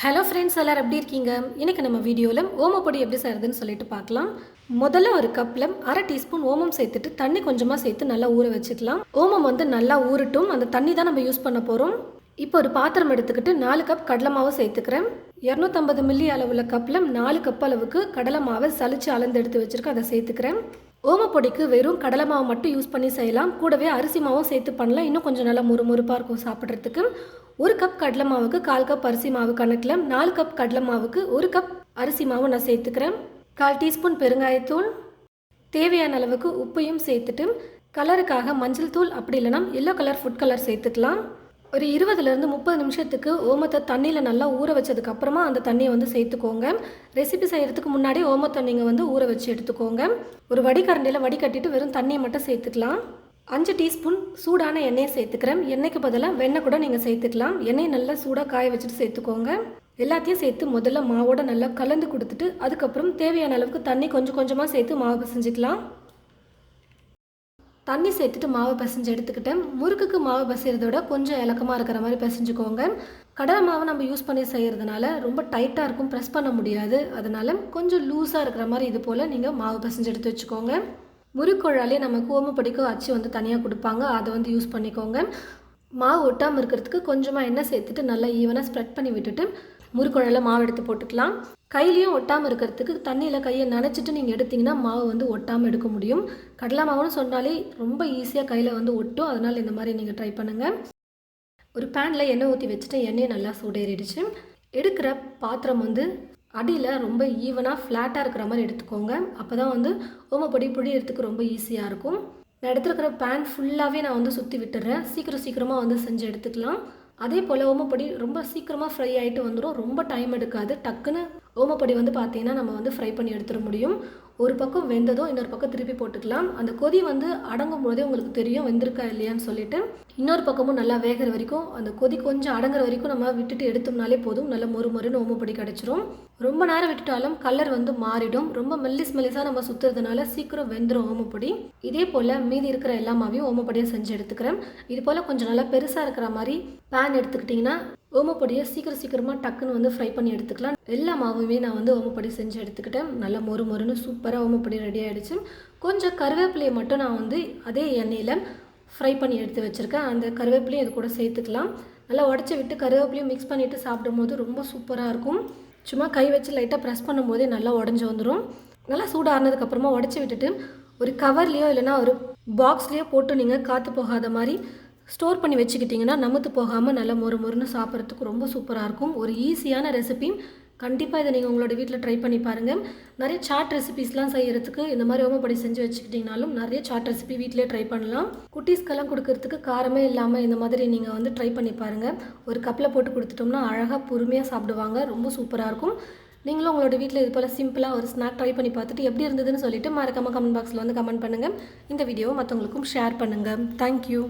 Hello friends எல்லோரும் எப்படி இருக்கீங்க? இன்றைக்கி நம்ம வீடியோவில் ஓமப்பொடி எப்படி செய்கிறதுன்னு சொல்லிட்டு பார்க்கலாம். முதல்ல ஒரு கப்பில் அரை டீஸ்பூன் ஓமம் சேர்த்துட்டு தண்ணி கொஞ்சமாக சேர்த்து நல்லா ஊற வச்சுக்கலாம். ஓமம் வந்து நல்லா ஊறட்டும். அந்த தண்ணி தான் நம்ம யூஸ் பண்ண போகிறோம் இப்போ ஒரு பாத்திரம் எடுத்துக்கிட்டு நாலு கப் கடலை மாவு சேர்த்துக்கிறேன். இரநூத்தம்பது மில்லி அளவுள்ள கப்பில் நாலு கப் அளவுக்கு கடலை மாவை சளிச்சு அளந்து எடுத்து வச்சுருக்கேன். அதை சேர்த்துக்கிறேன். ஓமப்பொடிக்கு வெறும் கடலை மாவு மட்டும் யூஸ் பண்ணி செய்யலாம். கூடவே அரிசி மாவும் சேர்த்து பண்ணலாம். இன்னும் கொஞ்சம் நல்லா முறுமுறுப்பாக இருக்கும் சாப்பிட்றதுக்கு. ஒரு கப் கடலை மாவுக்கு கால் கப் அரிசி மாவு கணக்கில் நாலு கப் கடலை மாவுக்கு ஒரு கப் அரிசி மாவு நான் சேர்த்துக்கிறேன். கால் டீஸ்பூன் பெருங்காயத்தூள். தேவையான அளவுக்கு உப்பையும் சேர்த்துட்டு கலருக்காக மஞ்சள் தூள் அப்படி இல்லைனா எல்லோ கலர் ஃபுட் கலர் சேர்த்துக்கலாம். ஒரு இருபதுலேருந்து முப்பது நிமிஷத்துக்கு ஓமத்தை தண்ணியில் நல்லா ஊற வச்சதுக்கப்புறமா அந்த தண்ணியை வந்து சேர்த்துக்கோங்க. ரெசிபி செய்கிறதுக்கு முன்னாடி ஓமத்தை நீங்கள் வந்து ஊற வச்சு எடுத்துக்கோங்க. ஒரு வடிகரண்டியில் வடிகட்டிட்டு வெறும் தண்ணியை மட்டும் சேர்த்துக்கலாம். அஞ்சு டீஸ்பூன் சூடான எண்ணெயை சேர்த்துக்கிறேன். எண்ணெய்க்கு பதிலாக வெண்ணெய் கூட நீங்கள் சேர்த்துக்கலாம். எண்ணெய் நல்லா சூடாக காய வச்சுட்டு சேர்த்துக்கோங்க. எல்லாத்தையும் சேர்த்து முதல்ல மாவோட நல்லா கலந்து கொடுத்துட்டு அதுக்கப்புறம் தேவையான அளவுக்கு தண்ணி கொஞ்சம் கொஞ்சமாக சேர்த்து மாவு பிசைஞ்சிக்கலாம். தண்ணி சேர்த்துட்டு மாவு பிசைஞ்சு எடுத்துக்கிட்டேன். முறுக்குக்கு மாவு பிசைறத விட கொஞ்சம் இலக்கமாக இருக்கிற மாதிரி பிசைஞ்சுக்கோங்க. கடலை மாவை நம்ம யூஸ் பண்ணி செய்கிறதுனால ரொம்ப டைட்டாக இருக்கும் ப்ரெஸ் பண்ண முடியாது. அதனால் கொஞ்சம் லூஸாக இருக்கிற மாதிரி இது போல் நீங்கள் மாவு பிசைஞ்சு எடுத்து வச்சுக்கோங்க. முறுக்குழாலே நமக்கு ஓமப்படிக்கு அச்சு வந்து தனியாக கொடுப்பாங்க. அதை வந்து யூஸ் பண்ணிக்கோங்க. மாவு ஒட்டாமல் இருக்கிறதுக்கு கொஞ்சமாக எண்ணெய் சேர்த்துட்டு நல்லா ஈவனாக ஸ்ப்ரெட் பண்ணி விட்டுட்டு முறுக்குழல மாவு எடுத்து போட்டுக்கலாம். கையிலையும் ஒட்டாமல் இருக்கிறதுக்கு தண்ணியில் கையை நனைச்சிட்டு நீங்கள் எடுத்திங்கன்னா மாவு வந்து ஒட்டாமல் எடுக்க முடியும். கடலை மாவுன்னு சொன்னாலே ரொம்ப ஈஸியாக கையில் வந்து ஒட்டும். அதனால் இந்த மாதிரி நீங்கள் ட்ரை பண்ணுங்கள் ஒரு பேனில் எண்ணெய் ஊற்றி வச்சுட்டு எண்ணெயை நல்லா சூடேறிடுச்சு. எடுக்கிற பாத்திரம் வந்து அடியில் ரொம்ப ஈவனாக ஃப்ளாட்டாக இருக்கிற மாதிரி எடுத்துக்கோங்க. அப்போ தான் வந்து ஓமப்பொடி புழியறதுக்கு ரொம்ப ஈஸியாக இருக்கும். நான் எடுத்துருக்கிற பேன் ஃபுல்லாகவே நான் வந்து சுற்றி விட்டுறேன். சீக்கிரம் சீக்கிரமாக வந்து செஞ்சு எடுத்துக்கலாம். அதே போல் ஓமப்பொடி ரொம்ப சீக்கிரமாக ஃப்ரை ஆகிட்டு வந்துடும் ரொம்ப டைம் எடுக்காது. டக்குன்னு ஓமப்பொடி வந்து பார்த்தீங்கன்னா நம்ம வந்து ஃப்ரை பண்ணி எடுத்துட முடியும். ஒரு பக்கம் வெந்ததும் இன்னொரு பக்கம் திருப்பி போட்டுக்கலாம். அந்த கொதி வந்து அடங்கும் போதே உங்களுக்கு தெரியும் வெந்திருக்கா இல்லையான்னு சொல்லிட்டு. இன்னொரு பக்கமும் நல்லா வேகிற வரைக்கும் அந்த கொதி கொஞ்சம் அடங்குற வரைக்கும் நம்ம விட்டுட்டு எடுத்தோம்னாலே போதும். நல்ல மொறு மொறுன்னு ஓமப்படி கிடச்சிரும். ரொம்ப நேரம் விட்டுட்டாலும் கலர் வந்து மாறிடும். ரொம்ப மெல்லிஸ் மெல்லிஸாக நம்ம சுற்றுறதுனால சீக்கிரம் வெந்துடும் ஓமப்பொடி. இதே போல் மீதி இருக்கிற எல்லா மாவையும் ஓமப்படியாக செஞ்சு எடுத்துக்கிறேன். இது போல் கொஞ்சம் நல்லா பெருசாக இருக்கிற மாதிரி பேன் எடுத்துக்கிட்டிங்கன்னா ஓமப்பொடியை சீக்கிரம் சீக்கிரமாக டக்குன்னு வந்து ஃப்ரை பண்ணி எடுத்துக்கலாம். எல்லா மாவுமே நான் வந்து ஓமப்பொடி செஞ்சு எடுத்துக்கிட்டேன். நல்லா மொறு மொறுன்னு சூப்பராக ஓமப்பொடி ரெடி ஆகிடுச்சு கொஞ்சம் கருவேப்பிலையை மட்டும் நான் வந்து அதே எண்ணெயில் ஃப்ரை பண்ணி எடுத்து வச்சுருக்கேன். அந்த கருவேப்பிலையும் இது கூட சேர்த்துக்கலாம். நல்லா உடச்சி விட்டு கருவேப்பிலையும் மிக்ஸ் பண்ணிவிட்டு சாப்பிடும்போது ரொம்ப சூப்பராக இருக்கும். சும்மா கை வச்சு லைட்டாக ப்ரெஸ் பண்ணும்போதே நல்லா உடஞ்சி வந்துடும் நல்லா சூடானதுக்கப்புறமா உடச்சி விட்டுட்டு ஒரு கவர்லேயோ இல்லைனா ஒரு பாக்ஸ்லேயோ போட்டு நீங்கள் காற்று போகாத மாதிரி ஸ்டோர் பண்ணி வச்சுக்கிட்டிங்கன்னா நமுத்து போகாமல் நல்லா மொறு மொறுன்னு சாப்பிட்றதுக்கு ரொம்ப சூப்பராக இருக்கும். ஒரு ஈஸியான ரெசிபியும் கண்டிப்பாக இதை நீங்கள் உங்களோட வீட்டில் ட்ரை பண்ணி பாருங்கள் நிறைய சாட் ரெசிபிஸ்லாம் செய்கிறதுக்கு இந்த மாதிரி ஓமப்படி செஞ்சு வச்சுக்கிட்டிங்கனாலும் நிறைய சாட் ரெசிபி வீட்டிலே ட்ரை பண்ணலாம். குட்டீஸ்க்கெல்லாம் கொடுக்கறதுக்கு காரமே இல்லாமல் இந்த மாதிரி நீங்கள் வந்து ட்ரை பண்ணி பாருங்கள் ஒரு கப்பில் போட்டு கொடுத்துட்டோம்னா அழகாக பொறுமையாக சாப்பிடுவாங்க. ரொம்ப சூப்பராக இருக்கும். நீங்களும் உங்களோட வீட்டில் இது போல் சிம்பிளாக ஒரு ஸ்நாக் ட்ரை பண்ணி பார்த்துட்டு எப்படி இருந்ததுன்னு சொல்லிட்டு மறக்காமல் கமெண்ட் பாக்ஸில் வந்து கமெண்ட் பண்ணுங்கள் இந்த வீடியோவை மற்றவங்களுக்கும் ஷேர் பண்ணுங்கள் தேங்க்யூ